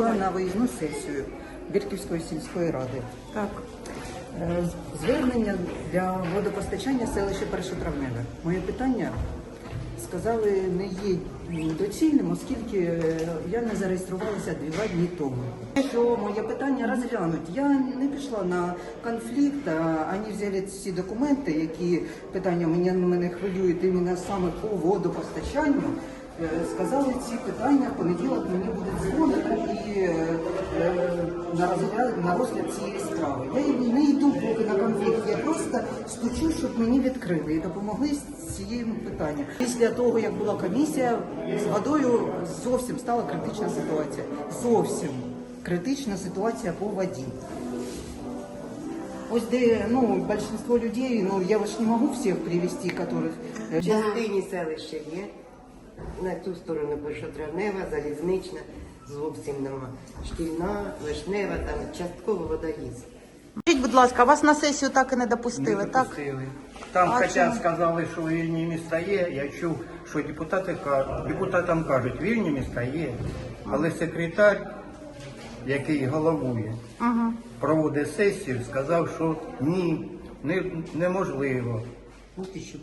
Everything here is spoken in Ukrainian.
вийшла на виїзну сесію Бірківської сільської ради. Так. Е, Звернення для водопостачання селища Першотравневе. Моє питання сказали не є доцільним, оскільки е, я не зареєструвалася два дні тому. Що моє питання розглянуть. Я не пішла на конфлікт, а вони взяли ці документи, які питання мене, мене хвилюють іменно саме по водопостачанню. Е, Сказали ці питання в понеділок мені буде дзвонити і е, е, на розгляд на розгляд цієї справи. Я не йду поки на конфлікт, я просто стучу, щоб мені відкрили і допомогли з цією питанням. Після того, як була комісія, з водою зовсім стала критична ситуація. Зовсім критична ситуація по воді. Ось де ну большинство людей, ну я ж не можу всіх привести, которых В частині селища є, на ту сторону першотравнева, залізнична, зовсім нема. Шкільна, вишнева, там частково водоїзд. Скажіть, будь ласка, вас на сесію так і не допустили, Не так? допустили. Там, А хоча чому? сказали, що вільні міста є, я чув, що депутати кажуть, депутатам кажуть, вільні міста є, але секретар, який головує, Угу. проводить сесію, сказав, що ні, не, неможливо. Ти що?